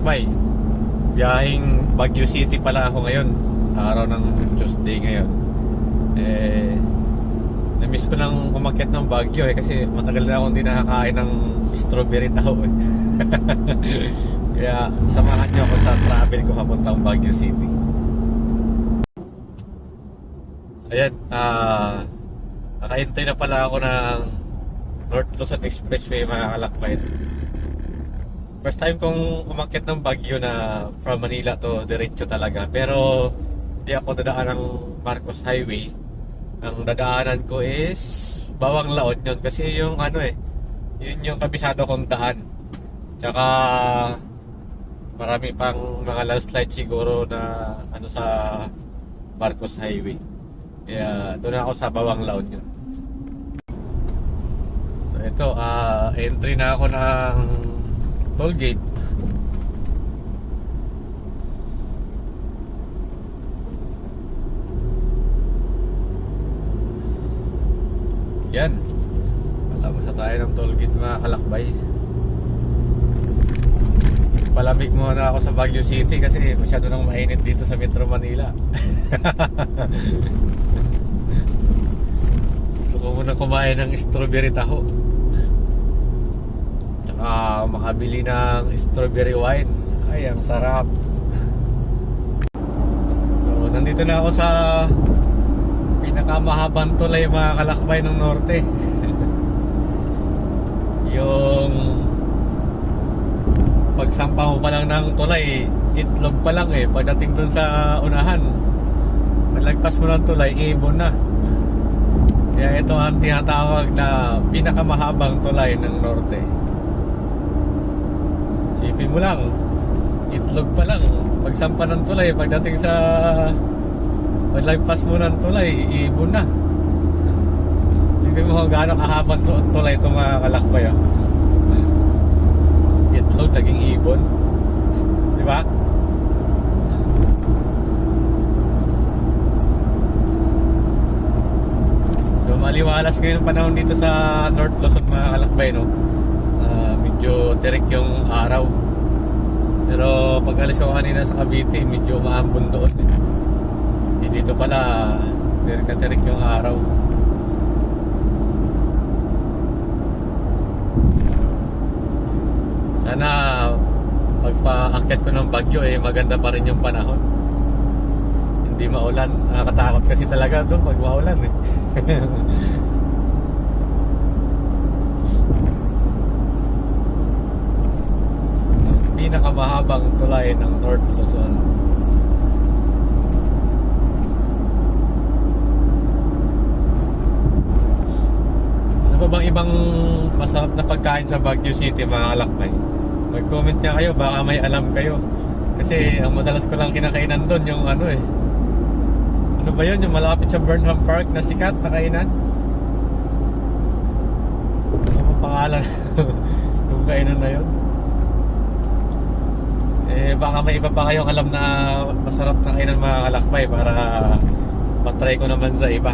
kalakbay. Biyahing Baguio City pala ako ngayon. Sa araw ng Tuesday ngayon. Eh, na-miss ko nang umakyat ng Baguio eh kasi matagal na akong hindi nakakain ng strawberry tao eh. Kaya samahan niyo ako sa travel ko papuntang Baguio City. Ayan, ah, naka-entry na pala ako ng North Luzon Expressway mga kalakbay. First time kong umakyat ng Baguio na from Manila to diretso talaga. Pero hindi ako dadaan ng Marcos Highway. Ang dadaanan ko is Bawang Laon yun. Kasi yung ano eh, yun yung kabisado kong daan. Tsaka marami pang mga landslide siguro na ano sa Marcos Highway. Kaya doon ako sa Bawang Laon yun. So ito, ah entry na ako ng toll gate. Yan. Palabas na tayo ng toll gate mga kalakbay. Palamig muna ako sa Baguio City kasi masyado nang mainit dito sa Metro Manila. Gusto ko muna kumain ng strawberry taho. Tsaka makabili ng strawberry wine. Ay, ang sarap. So, nandito na ako sa pinakamahabang tulay mga kalakbay ng norte. Yung pagsampa mo pa lang ng tulay, itlog pa lang eh. Pagdating dun sa unahan, palagpas mo ng tulay, ibon na. Kaya ito ang tinatawag na pinakamahabang tulay ng norte. Mo lang, itlog pa lang. Pagsampa ng tulay, pagdating sa paglagpas mo ng tulay, ibon na. Sipin mo kung gaano kahabang tu- tulay itong mga kalakbay. ah. Itlog, naging ibon. Di ba? Maliwalas ngayon ang panahon dito sa North Luzon mga kalakbay, no? Ah, medyo tirik yung araw. Pero pag alis ko kanina sa Cavite, medyo maambon doon. Eh. Dito pala, tirik na tirik yung araw. Sana pagpaakyat ko ng Bagyo eh maganda pa rin yung panahon. Hindi maulan. Nakakatakot kasi talaga doon pag maulan eh. Pinakamahabang tulay ng North Luzon. Ano pa bang ibang masarap na pagkain sa Baguio City mga kalakbay? Mag-comment nga kayo, baka may alam kayo. Kasi ang madalas ko lang kinakainan doon yung ano eh. Ano ba yun? Yung malapit sa Burnham Park na sikat na kainan? Ano ang pangalan? yung kainan na yun? Eh, baka may iba pa kayong alam na masarap na kainan mga kalakbay para matry ko naman sa iba.